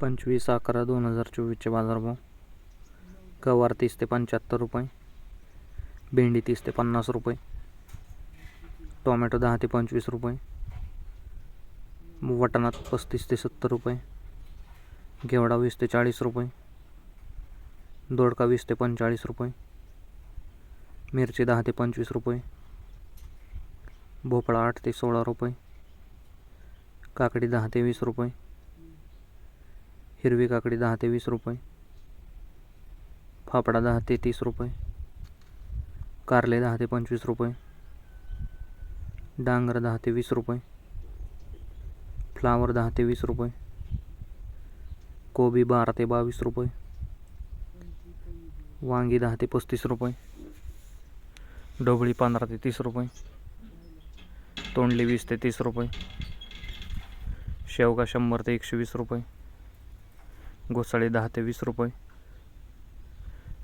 पंचवीस अकरा दोन हजार चोवीसचे बाजारभाव. गवार तीस ते पंच्याहत्तर रुपये. भेंडी तीस ते पन्नास रुपये. टोमॅटो दहा ते पंचवीस रुपये. वटाणात पस्तीस ते सत्तर रुपये. घेवडा वीस ते चाळीस रुपये. दोडका वीस ते पंचेचाळीस रुपये. मिरची दहा ते पंचवीस रुपये. भोपळा आठ ते सोळा रुपये. काकडी दहा ते वीस रुपये. हिरवी काकडी दहा ते वीस रुपये. फाफडा दहा ते तीस रुपये. कारले दहा ते पंचवीस रुपये. डांगर दहा ते वीस रुपये. फ्लावर दहा ते वीस रुपये. कोबी बारा ते बावीस रुपये. वांगी दहा ते पस्तीस रुपये. ढोबळी पंधरा ते तीस रुपये. तोंडली वीस ते तीस रुपये. शेवगा शंभर ते एकशे वीस रुपये. घोसाळे दहा ते वीस रुपये.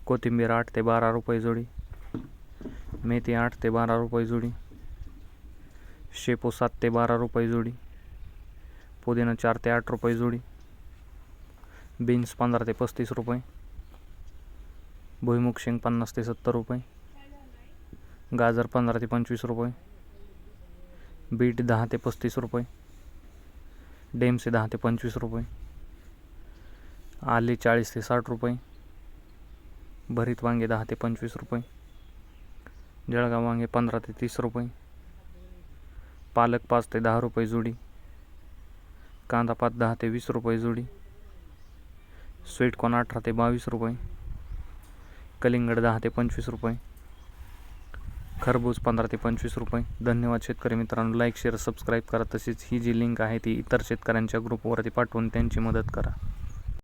कोथिंबीर आठ ते बारा रुपये जोडी. मेथी आठ ते बारा रुपये जोडी. शेपू सात ते बारा रुपये जोडी. पुदिना चार ते आठ रुपये जोडी. बीन्स पंधरा ते पस्तीस रुपये. भुईमुग शेंग पन्नास ते सत्तर रुपये. गाजर पंधरा ते पंचवीस रुपये. बीट दहा ते पस्तीस रुपये. डेमसे दहा ते पंचवीस रुपये. आले चाळीस ते साठ रुपये. भरीत वांगे दहा ते पंचवीस रुपये. जळगाव वांगे पंधरा ते तीस रुपये. पालक पाच ते दहा रुपये जोडी. कांदा पात दहा ते वीस रुपये जोडी. स्वीटकॉर्न अठरा ते बावीस रुपये. कलिंगड दहा ते पंचवीस रुपये. खरबूज पंधरा ते पंचवीस रुपये. धन्यवाद शेतकरी मित्रांनो. लाईक शेअर सबस्क्राईब करा. तसेच ही जी लिंक आहे ती इतर शेतकऱ्यांच्या ग्रुपवरती पाठवून त्यांची मदत करा.